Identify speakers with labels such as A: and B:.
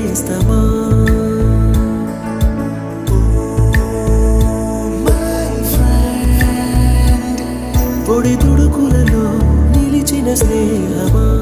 A: తుడిచిన పొడి తుడుకులలో నిలిచిన స్నేహమా?